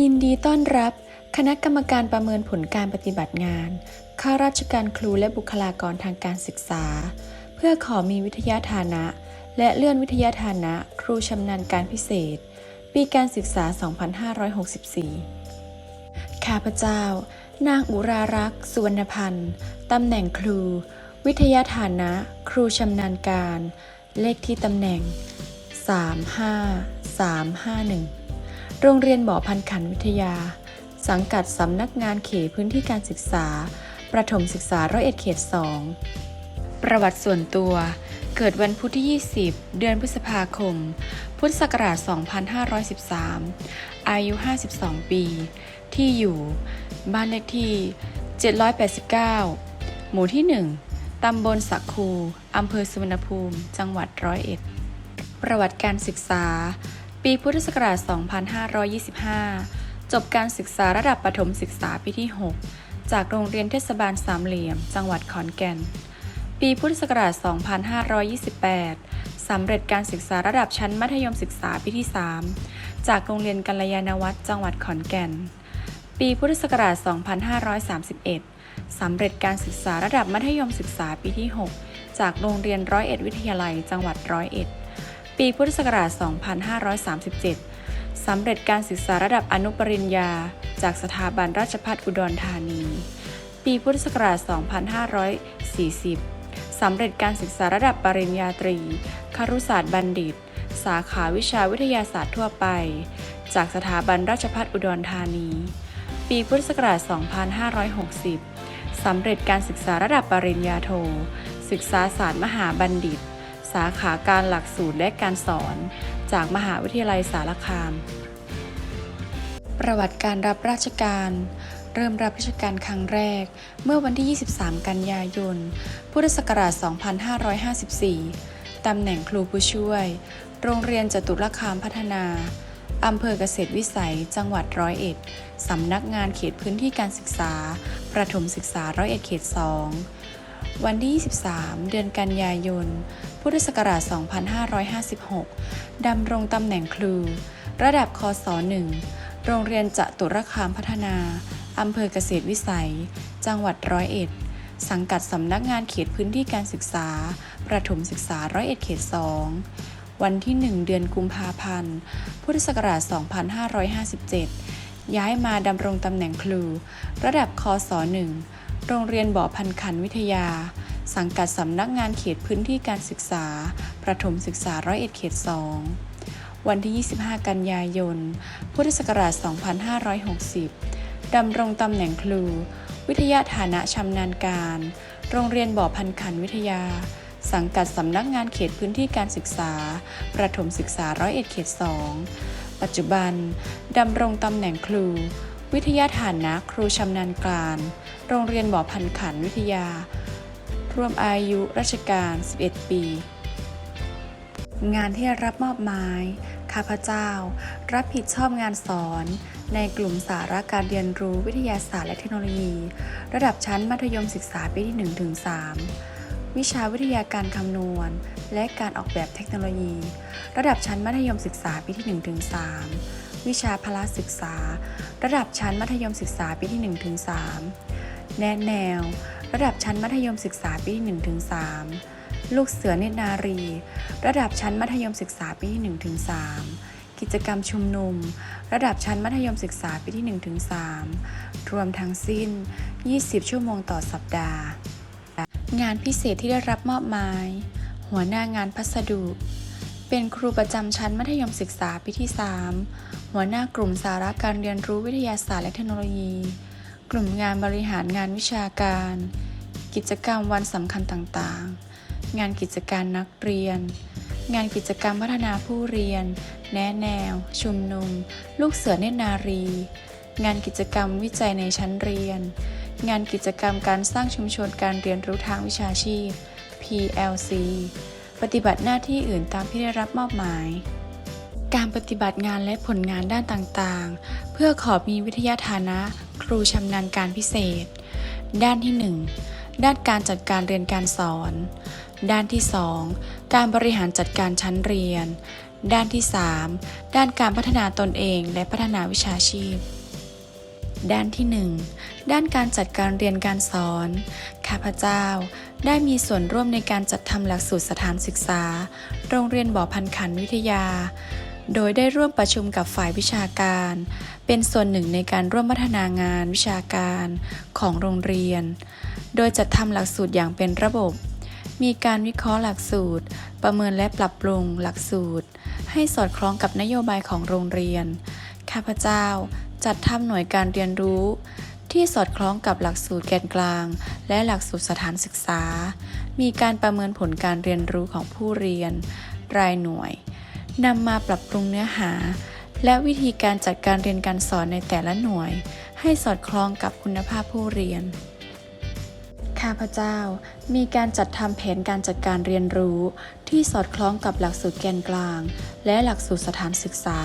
ยินดีต้อนรับ คณะกรรมการประเมินผลการปฏิบัติงาน ข้าราชการครูและบุคลากรทางการศึกษา เพื่อขอมีวิทยาฐานะ และเลื่อนวิทยาฐานะ ครูชำนาญการพิเศษ ปีการศึกษา 2564 ข้าพเจ้า นางอุรารักษ์สุวรรณพันธ์ตำแหน่งครู วิทยาฐานะ ครูชำนาญการ เลขที่ตำแหน่ง 35351 โรงเรียนบ่อพันขันวิทยา สังกัดสำนักงานเขตพื้นที่การศึกษา ประถมศึกษาร้อยเอ็ดเขต2ประวัติส่วนตัว เกิดวันพุธที่ 20 เดือนพฤษภาคม พุทธศักราช 2513 อายุ 52 ปี ที่อยู่ บ้านเลขที่ 789 หมู่ที่ 1 ตำบลสักคู อำเภอสุวรรณภูมิ จังหวัดร้อยเอ็ด ประวัติการศึกษา ปีพุทธศักราช 2525 จบการศึกษาระดับประถมศึกษาปีที่ 6 จากโรงเรียนเทศบาลสามเหลี่ยม จังหวัดขอนแก่น ปีพุทธศักราช 2528 สำเร็จการศึกษาระดับชั้นมัธยมศึกษาปีที่ 3 จากโรงเรียนกัลยาณวัฒน์จังหวัดขอนแก่น ปีพุทธศักราช 2531 สำเร็จการศึกษาระดับมัธยมศึกษาปีที่ 6 จากโรงเรียนร้อยเอ็ดวิทยาลัย จังหวัดร้อยเอ็ด ปีพุทธศักราช 2537 สำเร็จการศึกษาระดับอนุปริญญา จากสถาบันราชภัฏอุดรธานี ปีพุทธศักราช 2540 สำเร็จการศึกษาระดับปริญญาตรี ครุศาสตร์บัณฑิต สาขาวิชาวิทยาศาสตร์ทั่วไป จากสถาบันราชภัฏอุดรธานี ปีพุทธศักราช 2560 สำเร็จการศึกษาระดับปริญญาโท ศึกษาศาสตร์มหาบัณฑิต สาขาการหลักสูตรและการสอน จากมหาวิทยาลัยสารคาม ประวัติการรับราชการ เริ่มรับราชการครั้งแรก เมื่อวันที่ 23 กันยายน พุทธศักราช 2554 ตำแหน่งครูผู้ช่วย โรงเรียนจตุรคามพัฒนาอำเภอเกษตรวิสัย จังหวัดร้อยเอ็ด สำนักงานเขตพื้นที่การศึกษา ประถมศึกษาร้อยเอ็ดเขต2 วันที่ 23 เดือนกันยายน พุทธศักราช 2556 ดำรงตำแหน่งครู ระดับคศ1โรงเรียนจตุรคามพัฒนา อำเภอเกษตรวิสัย จังหวัดร้อยเอ็ด สังกัดสำนักงานเขตพื้นที่การศึกษา ประถมศึกษาร้อยเอ็ดเขต 2 วันที่ 1 เดือนกุมภาพันธ์ พุทธศักราช 2557 ย้ายมาดำรงตำแหน่งครู ระดับคศ1 โรงเรียนบ่อพันขันวิทยา สังกัดสำนักงานเขตพื้นที่การศึกษา ประถมศึกษาร้อยเอ็ดเขต2วันที่ 25 กันยายน พุทธศักราช 2560 ดำรงตำแหน่งครู วิทยาฐานะชำนาญการ โรงเรียนบ่อพันขันวิทยา สังกัดสำนักงานเขตพื้นที่การศึกษา ประถมศึกษาร้อยเอ็ดเขต2ปัจจุบัน ดำรงตำแหน่งครู วิทยาฐานะครูชำนาญการ โรงเรียนบ่อพันขันวิทยา รวมอายุราชการ 11 ปี งานที่รับมอบหมาย ข้าพเจ้า รับผิดชอบงานสอน ในกลุ่มสาระการเรียนรู้วิทยาศาสตร์และเทคโนโลยี ระดับชั้นมัธยมศึกษาปีที่1ถึง3วิชาวิทยาการคำนวณ และการออกแบบเทคโนโลยี ระดับชั้นมัธยมศึกษาปีที่1ถึง3 วิชาพละศึกษา ระดับชั้นมัธยมศึกษาปีที่1ถึง3แนะแนว ระดับชั้นมัธยมศึกษาปีที่1ถึง3ลูกเสือเนตรนารี ระดับชั้นมัธยมศึกษาปีที่1ถึง3กิจกรรมชุมนุม ระดับชั้นมัธยมศึกษาปีที่1ถึง3รวมทั้งสิ้น 20 ชั่วโมงต่อสัปดาห์ งานพิเศษที่ได้รับมอบหมาย หัวหน้างานพัสดุ เป็นครูประจำชั้นมัธยมศึกษาปีที่ 3 หัวหน้ากลุ่มสาระการเรียนรู้วิทยาศาสตร์และเทคโนโลยี กลุ่มงานบริหารงานวิชาการ กิจกรรมวันสำคัญต่างๆ งานกิจการนักเรียน งานกิจกรรมพัฒนาผู้เรียน แนะแนว ชุมนุม ลูกเสือเนตรนารี งานกิจกรรมวิจัยในชั้นเรียน งานกิจกรรมการสร้างชุมชนการเรียนรู้ทางวิชาชีพ PLC ปฏิบัติหน้าที่อื่นตามที่ได้รับมอบหมาย การปฏิบัติงานและผลงานด้านต่างๆ เพื่อขอมีวิทยาฐานะ ครูชำนาญการพิเศษ ด้านที่ 1 ด้านการจัดการเรียนการสอน ด้านที่ 2 การบริหารจัดการชั้นเรียน ด้านที่ 3 ด้านการพัฒนาตนเองและพัฒนาวิชาชีพ ด้านที่ 1 ด้านการจัดการเรียนการสอน ข้าพเจ้าได้มีส่วนร่วมในการจัดทำหลักสูตรสถานศึกษา โรงเรียนบ่อพันขันวิทยา โดยได้ร่วมประชุมกับฝ่ายวิชาการ เป็นส่วนหนึ่งในการร่วมพัฒนางานวิชาการของโรงเรียน โดยจัดทำหลักสูตรอย่างเป็นระบบ มีการวิเคราะห์หลักสูตร ประเมินและปรับปรุงหลักสูตร ให้สอดคล้องกับนโยบายของโรงเรียน ข้าพเจ้า จัดทำหน่วยการเรียนรู้ ที่สอดคล้องกับหลักสูตรแกนกลาง และหลักสูตรสถานศึกษา มีการประเมินผลการเรียนรู้ของผู้เรียน รายหน่วยนำมาปรับปรุงเนื้อหา และวิธีการจัดการเรียนการสอนในแต่ละหน่วย ให้สอดคล้องกับคุณภาพผู้เรียนข้าพเจ้ามีการจัดทำแผนการจัดการเรียนรู้ ที่สอดคล้องกับหลักสูตรแกนกลาง และหลักสูตรสถานศึกษา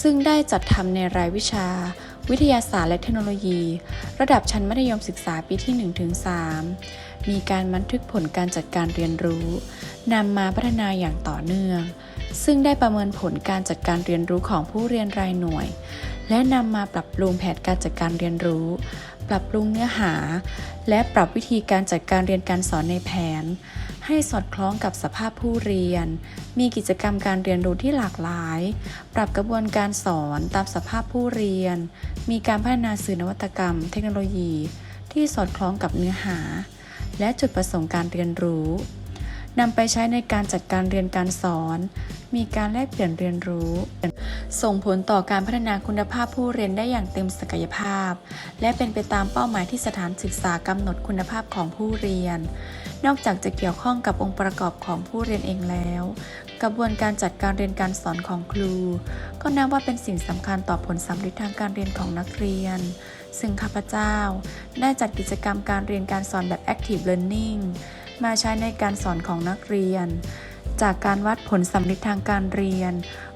ซึ่งได้จัดทำในรายวิชา วิทยาศาสตร์และเทคโนโลยี ระดับชั้นมัธยมศึกษาปีที่ 1-3 มีการบันทึกผลการจัดการเรียนรู้นำมาพัฒนาอย่างต่อเนื่อง ซึ่งได้ประเมินผลการจัดการเรียนรู้ของผู้เรียนรายหน่วย และนำมาปรับปรุงแผนการจัดการเรียนรู้ ปรับปรุงเนื้อหา และปรับวิธีการจัดการเรียนการสอนในแผน ให้สอดคล้องกับสภาพผู้เรียน มีกิจกรรมการเรียนรู้ที่หลากหลาย ปรับกระบวนการสอนตามสภาพผู้เรียน มีการพัฒนาสื่อนวัตกรรม เทคโนโลยี ที่สอดคล้องกับเนื้อหา และจุดประสงค์การเรียนรู้นำไปใช้ในการจัดการเรียนการสอน มีการแลกเปลี่ยนเรียนรู้ ส่งผลต่อการพัฒนาคุณภาพผู้เรียนได้อย่างเต็มศักยภาพ และเป็นไปตามเป้าหมายที่สถานศึกษากำหนดคุณภาพของผู้เรียน นอกจากจะเกี่ยวข้องกับองค์ประกอบของผู้เรียนเองแล้ว กระบวนการจัดการเรียนการสอนของครู ก็นับว่าเป็นสิ่งสำคัญต่อผลสำเร็จทางการเรียนของนักเรียน ซึ่งข้าพเจ้าได้จัดกิจกรรมการเรียนการสอนแบบ active learning มาใช้ในการสอนของนักเรียน จากการวัดผลสำเร็จทางการเรียน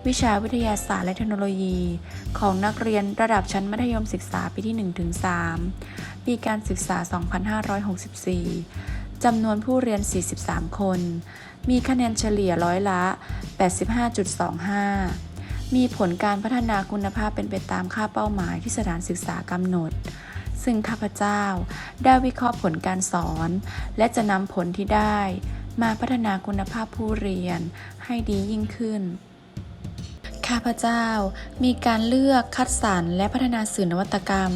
วิชาวิทยาศาสตร์และเทคโนโลยี ของนักเรียนระดับชั้นมัธยมศึกษาปีที่ 1-3 ปีการศึกษา 2564 จำนวนผู้เรียน 43 คน มีคะแนนเฉลี่ยร้อยละ 85.25 มีผลการพัฒนาคุณภาพเป็นไปตามค่าเป้าหมายที่สถานศึกษากำหนดซึ่งข้าพเจ้าได้วิเคราะห์ผลการสอน และจะนำผลที่ได้ มาพัฒนาคุณภาพผู้เรียนให้ดียิ่งขึ้น ข้าพเจ้ามีการเลือกคัดสรรและพัฒนาสื่อนวัตกรรม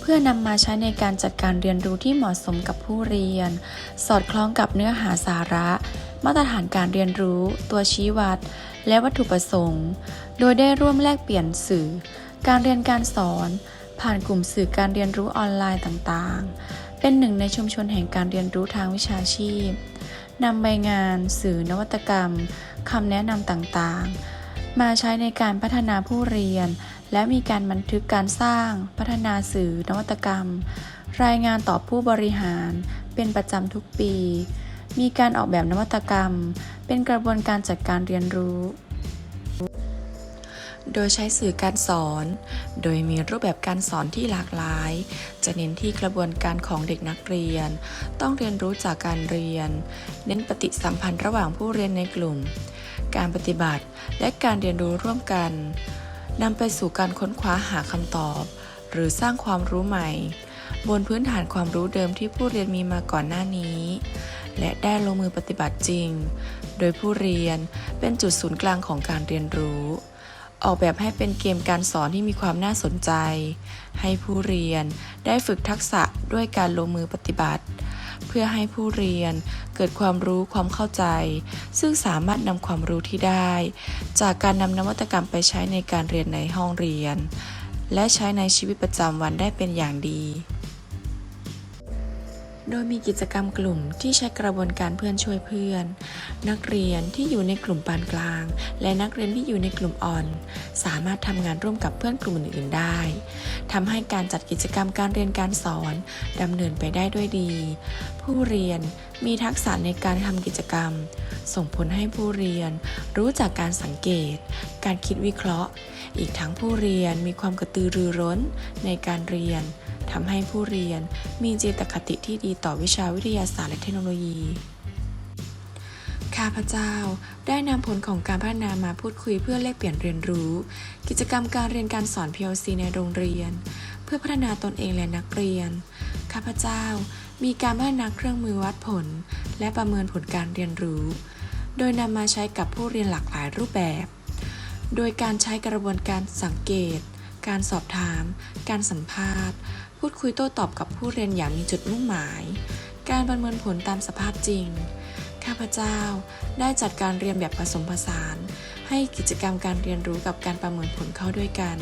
เพื่อนำมาใช้ในการจัดการเรียนรู้ที่เหมาะสมกับผู้เรียน สอดคล้องกับเนื้อหาสาระ มาตรฐานการเรียนรู้ ตัวชี้วัด และวัตถุประสงค์ โดยได้ร่วมแลกเปลี่ยนสื่อ การเรียนการสอน ผ่านกลุ่มสื่อการเรียนรู้ออนไลน์ต่างๆ เป็นหนึ่งในชุมชนแห่งการเรียนรู้ทางวิชาชีพ นำใบงานสื่อนวัตกรรมคำแนะนำต่างๆ มาใช้ในการพัฒนาผู้เรียน และมีการบันทึกการสร้าง พัฒนาสื่อนวัตกรรม รายงานต่อผู้บริหาร เป็นประจำทุกปี มีการออกแบบนวัตกรรม เป็นกระบวนการจัดการเรียนรู้ โดยใช้สื่อการสอน โดยมีรูปแบบการสอนที่หลากหลาย จะเน้นที่กระบวนการของเด็กนักเรียน ต้องเรียนรู้จากการเรียน เน้นปฏิสัมพันธ์ระหว่างผู้เรียนในกลุ่ม การปฏิบัติและการเรียนรู้ร่วมกันนำไปสู่การค้นคว้าหาคำตอบ หรือสร้างความรู้ใหม่ บนพื้นฐานความรู้เดิมที่ผู้เรียนมีมาก่อนหน้านี้ และได้ลงมือปฏิบัติจริง โดยผู้เรียนเป็นจุดศูนย์กลางของการเรียนรู้ ออกแบบให้เป็นเกมการสอนที่มีความน่าสนใจ ให้ผู้เรียนได้ฝึกทักษะด้วยการลงมือปฏิบัติ เพื่อให้ผู้เรียนเกิดความรู้ความเข้าใจ ซึ่งสามารถนำความรู้ที่ได้ จากการนำนวัตกรรมไปใช้ในการเรียนในห้องเรียน และใช้ในชีวิตประจำวันได้เป็นอย่างดี โดยมีกิจกรรมกลุ่มที่ใช้กระบวนการเพื่อนช่วยเพื่อน นักเรียนที่อยู่ในกลุ่มปานกลาง และนักเรียนที่อยู่ในกลุ่มอ่อน สามารถทำงานร่วมกับเพื่อนกลุ่มอื่นๆได้ทำให้การจัดกิจกรรมการเรียนการสอนดำเนินไปได้ด้วยดี ผู้เรียนมีทักษะในการทำกิจกรรม ส่งผลให้ผู้เรียน รู้จากการสังเกต การคิดวิเคราะห์ อีกทั้งผู้เรียนมีความกระตือรือร้นในการเรียน ทำให้ผู้เรียนมีจิตคติที่ดีต่อวิชาวิทยาศาสตร์และเทคโนโลยี ข้าพเจ้าได้นำผลของการพัฒนามาพูดคุยเพื่อแลกเปลี่ยนเรียนรู้ กิจกรรมการเรียนการสอน PLC ในโรงเรียน เพื่อพัฒนาตนเองและนักเรียน ข้าพเจ้ามีการพัฒนาเครื่องมือวัดผล และประเมินผลการเรียนรู้ โดยนำมาใช้กับผู้เรียนหลากหลายรูปแบบ โดยการใช้กระบวนการสังเกต การสอบถาม การสัมภาษณ์ พูดคุยโต้ตอบกับผู้เรียนอย่างมีจุดมุ่งหมาย การประเมินผลตามสภาพจริง ข้าพเจ้าได้จัดการเรียนแบบผสมผสาน ให้กิจกรรมการเรียนรู้กับการประเมินผลเข้าด้วยกัน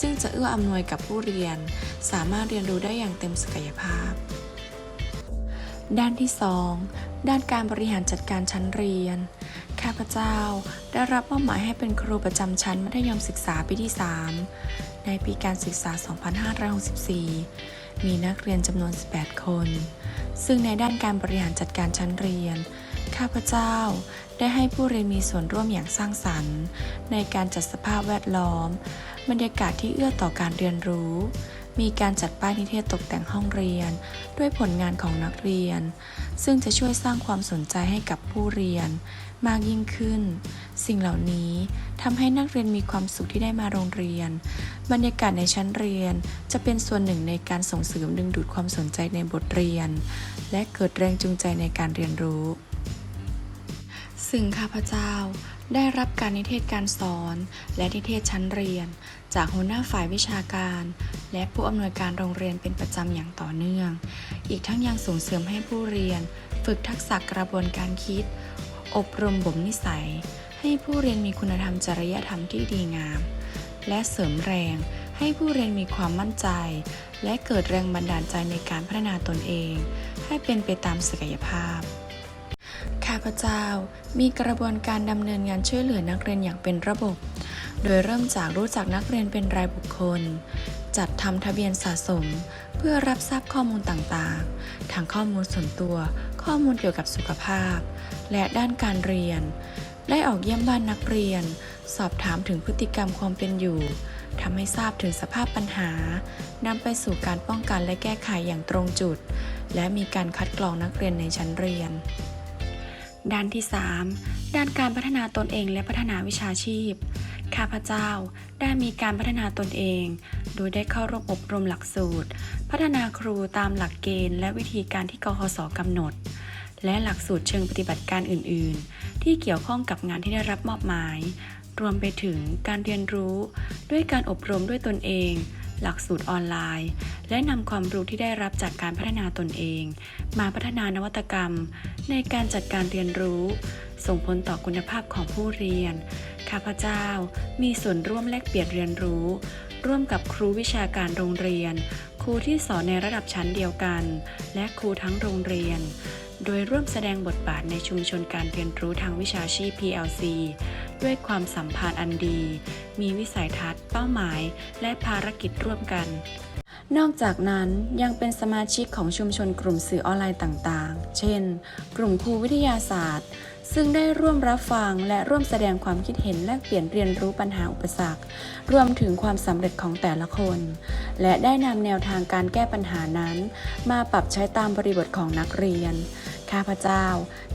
ซึ่งจะเอื้ออำนวยกับผู้เรียน สามารถเรียนรู้ได้อย่างเต็มศักยภาพ ด้านที่ 2 ด้านการบริหารจัดการชั้นเรียนข้าพเจ้าได้รับมอบหมายให้เป็นครูประจำชั้นมัธยมศึกษาปีที่ 3 ในปีการศึกษา 2564 มีนักเรียนจำนวน 18 คน ซึ่งในด้านการบริหารจัดการชั้นเรียน ข้าพเจ้าได้ให้ผู้เรียนมีส่วนร่วมอย่างสร้างสรรค์ ในการจัดสภาพแวดล้อม บรรยากาศที่เอื้อต่อการเรียนรู้ มีการจัดป้ายนิเทศตกแต่งห้องเรียน ด้วยผลงานของนักเรียน ซึ่งจะช่วยสร้างความสนใจให้กับผู้เรียน มากยิ่งขึ้น สิ่งเหล่านี้ทำให้นักเรียนมีความสุขที่ได้มาโรงเรียน บรรยากาศในชั้นเรียนจะเป็นส่วนหนึ่งในการส่งเสริมดึงดูดความสนใจในบทเรียน และเกิดแรงจูงใจในการเรียนรู้ ซึ่งข้าพเจ้า ได้รับการนิเทศการสอน และนิเทศชั้นเรียน จากหัวหน้าฝ่ายวิชาการ และผู้อำนวยการโรงเรียนเป็นประจำอย่างต่อเนื่อง อีกทั้งยังส่งเสริมให้ผู้เรียน ฝึกทักษะกระบวนการคิด อบรมบ่มนิสัย ให้ผู้เรียนมีคุณธรรมจริยธรรมที่ดีงาม และเสริมแรงให้ผู้เรียนมีความมั่นใจ และเกิดแรงบันดาลใจในการพัฒนาตนเอง ให้เป็นไปตามศักยภาพ พเจ้า มีกระบวนการดำเนินงานช่วยเหลือนักเรียนอย่างเป็นระบบ โดยเริ่มจากรู้จักนักเรียนเป็นรายบุคคล จัดทำทะเบียนสะสม เพื่อรับทราบข้อมูลต่างๆ ทั้งข้อมูลส่วนตัว ข้อมูลเกี่ยวกับสุขภาพ และด้านการเรียน ได้ออกเยี่ยมบ้านนักเรียน สอบถามถึงพฤติกรรมความเป็นอยู่ทำให้ทราบถึงสภาพปัญหานำไปสู่การป้องกันและแก้ไขอย่างตรงจุด และมีการคัดกรองนักเรียนในชั้นเรียน ด้านที่ 3 ด้านการพัฒนาตนเองและพัฒนาวิชาชีพ ข้าพเจ้าได้มีการพัฒนาตนเอง โดยได้เข้าร่วมอบรมหลักสูตร พัฒนาครูตามหลักเกณฑ์ และวิธีการที่กคศกำหนด และหลักสูตรเชิงปฏิบัติการอื่น ๆ ที่เกี่ยวข้องกับงานที่ได้รับมอบหมาย รวมไปถึงการเรียนรู้ด้วยการอบรมด้วยตนเอง หลักสูตรออนไลน์ และนำความรู้ที่ได้รับจากการพัฒนาตนเอง มาพัฒนานวัตกรรม ในการจัดการเรียนรู้ ส่งผลต่อคุณภาพของผู้เรียน ข้าพเจ้ามีส่วนร่วมแลกเปลี่ยนเรียนรู้ ร่วมกับครูวิชาการโรงเรียน ครูที่สอนในระดับชั้นเดียวกัน และครูทั้งโรงเรียน โดยร่วมแสดงบทบาทในชุมชนการเรียนรู้ทางวิชาชีพ PLC ด้วยความสัมพันธ์อันดี มีวิสัยทัศน์ เป้าหมาย และภารกิจร่วมกัน นอกจากนั้นยังเป็นสมาชิกของชุมชนกลุ่มสื่อออนไลน์ต่างๆ เช่น กลุ่มครูวิทยาศาสตร์ ซึ่งได้ร่วมรับฟังและร่วมแสดงความคิดเห็นแลกเปลี่ยนเรียนรู้ปัญหาอุปสรรค รวมถึงความสำเร็จของแต่ละคน และได้นำแนวทางการแก้ปัญหานั้น มาปรับใช้ตามบริบทของนักเรียน ข้าพเจ้า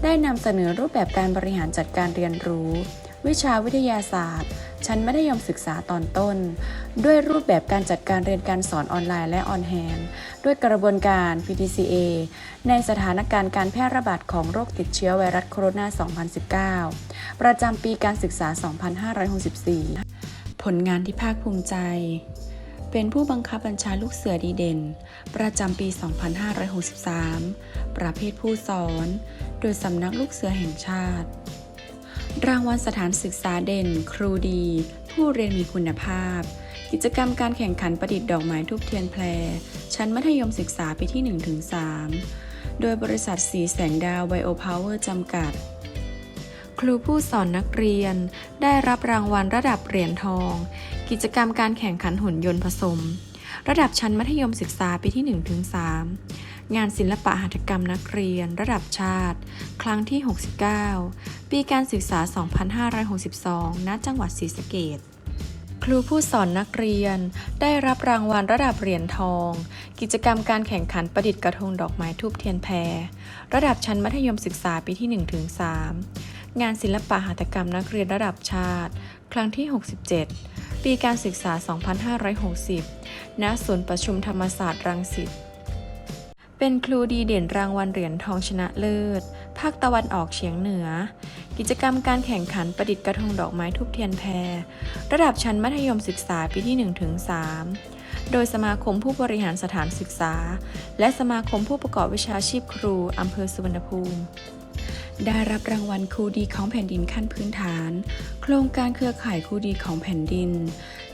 ได้นำเสนอรูปแบบการบริหารจัดการเรียนรู้ วิชาวิทยาศาสตร์ ชั้นมัธยมศึกษาตอนต้น ด้วยรูปแบบการจัดการเรียนการสอนออนไลน์และออนแฮนด้วยกระบวนการ PTCA ในสถานการณ์การแพร่ระบาดของโรคติดเชื้อไวรัสโคโรนา 2019 ประจำปีการศึกษา 2564 ผลงานที่ภาคภูมิใจ เป็นผู้บังคับบัญชาลูกเสือดีเด่น ประจำปี 2563 ประเภทผู้สอน โดยสำนักลูกเสือแห่งชาติ รางวัลสถานศึกษาเด่น ครูดี ผู้เรียนมีคุณภาพ กิจกรรมการแข่งขันประดิษฐ์ดอกไม้ทุบเทียนแพร ชั้นมัธยมศึกษาปีที่ 1-3 โดยบริษัทสีแสงดาวไบโอพาวเวอร์จำกัด ครูผู้สอนนักเรียน ได้รับรางวัลระดับเหรียญทอง กิจกรรมการแข่งขันหุ่นยนต์ผสม ระดับชั้นมัธยมศึกษาปีที่ 1-3 งานศิลปะหัตถกรรมนักเรียน ระดับชาติ ครั้งที่ 69 ปีการศึกษา 2562 ณ จังหวัดศรีสะเกษครูผู้สอนนักเรียน ได้รับรางวัลระดับเหรียญทอง กิจกรรมการแข่งขันประดิษฐ์กระทงดอกไม้ทูบเทียนแพร ระดับชั้นมัธยมศึกษาปีที่ 1-3 งานศิลปะหัตถกรรมนักเรียนระดับชาติ ครั้งที่ 67 ปีการศึกษา 2560 ณ ศูนย์ประชุมธรรมศาสตร์รังสิต เป็นครูดีเด่นรางวัลเหรียญทองชนะเลิศ ภาคตะวันออกเฉียงเหนือ กิจกรรมการแข่งขันประดิษฐ์กระทงดอกไม้ทุบเทียนแพร ระดับชั้นมัธยมศึกษาปีที่ 1-3 โดยสมาคมผู้บริหารสถานศึกษา และสมาคมผู้ประกอบวิชาชีพครูอำเภอสุวรรณภูมิ ได้รับรางวัลครูดีของแผ่นดินขั้นพื้นฐาน โครงการเครือข่ายครูดีของแผ่นดิน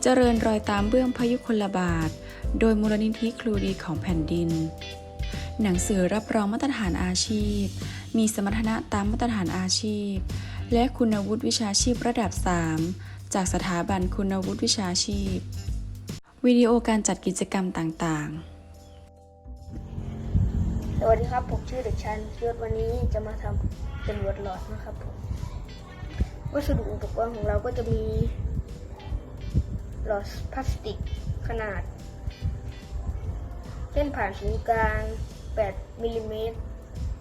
เจริญรอยตามเบื้องพยุคลบาท โดยมูลนิธิครูดีของแผ่นดิน หนังสือรับรองมาตรฐานอาชีพ มีสมรรถนะตามมาตรฐานอาชีพ และคุณวุฒิวิชาชีพระดับ 3 จากสถาบันคุณวุฒิวิชาชีพ วิดีโอการจัดกิจกรรมต่างๆสวัสดีครับ ผมชื่อเด็กชายยศวันนี้จะมาทำเป็นวดหลอดนะครับผมวัสดุอุปกรณ์ของเราก็จะมีหลอดพลาสติกขนาดเส้นผ่านศูนย์กลาง 8มิลลิเมตร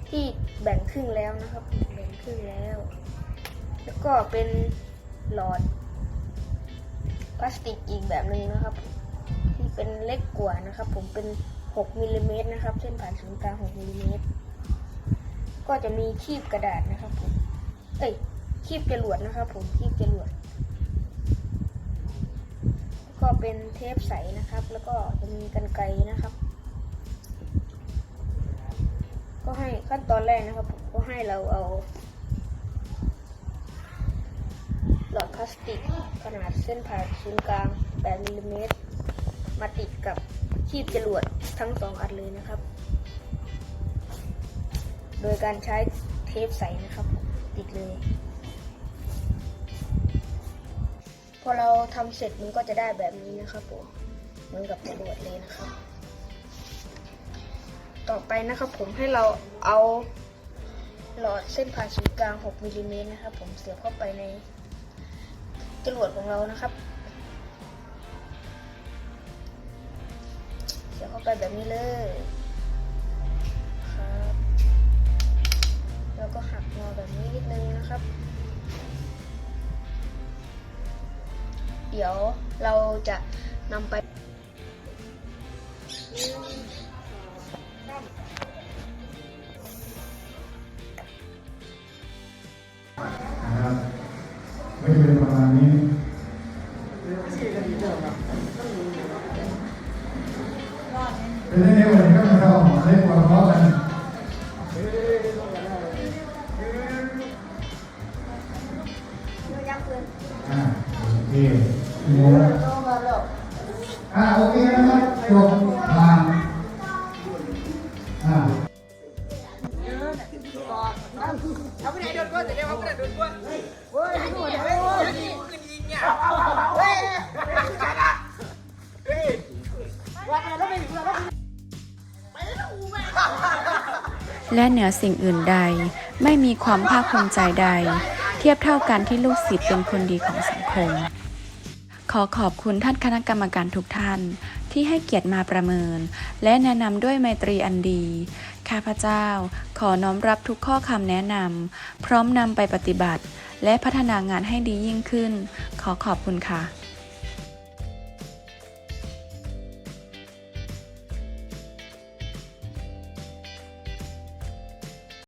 ที่แบ่งครึ่งแล้วนะครับ แบ่งครึ่งแล้ว แล้วก็เป็นหลอดพลาสติกอีกแบบหนึ่งนะครับ ที่เป็นเล็กกว่านะครับ ผมเป็น 6มิลลิเมตรนะครับ เส้นผ่านศูนย์กลาง6มิลลิเมตรก็จะมีคีบกระดาษนะครับผมเอ้ยคีบจรวดนะครับ ผมคีบจรวดก็เป็นเทปใสนะครับ แล้วก็จะมีกันไกรนะครับ ก็ให้ขั้นตอนแรกนะครับผมก็ให้เราเอา หลอดพลาสติก ขนาดเส้นผ่านศูนย์กลาง 8มิลลิเมตรมาติดกับคีบจรวดทั้งสองอันเลยนะครับ โดยการใช้เทปใสนะครับ ติดเลย พอเราทำเสร็จมันก็จะได้แบบนี้นะครับผมเหมือนกับจรวดเลยนะครับ ต่อไปนะครับผมให้เราเอาหลอดเส้นผ่านศูนย์กลาง 6มิลลิเมตรนะครับ ผมเสียบเข้าไปในจรวดของเรานะครับ เสียบเข้าไปแบบนี้เลยครับแล้วก็หักงอแบบนี้นิดนึงนะครับ เดี๋ยวเราจะนำไป ก็จะเป็นประมาณนี้เป็นยังไงวันนี้ก็มาเข้าหอได้ปวดท้องกันอ่ และเหนือสิ่งอื่นใด ไม่มีความภาคภูมิใจใด เทียบเท่ากันที่ลูกศิษย์เป็นคนดีของสังคม ขอขอบคุณท่านคณะกรรมการทุกท่าน ที่ให้เกียรติมาประเมิน และแนะนำด้วยไมตรีอันดี ข้าพเจ้า ขอน้อมรับทุกข้อคำแนะนำพร้อมนำไปปฏิบัติ และพัฒนางานให้ดียิ่งขึ้น ขอขอบคุณค่ะ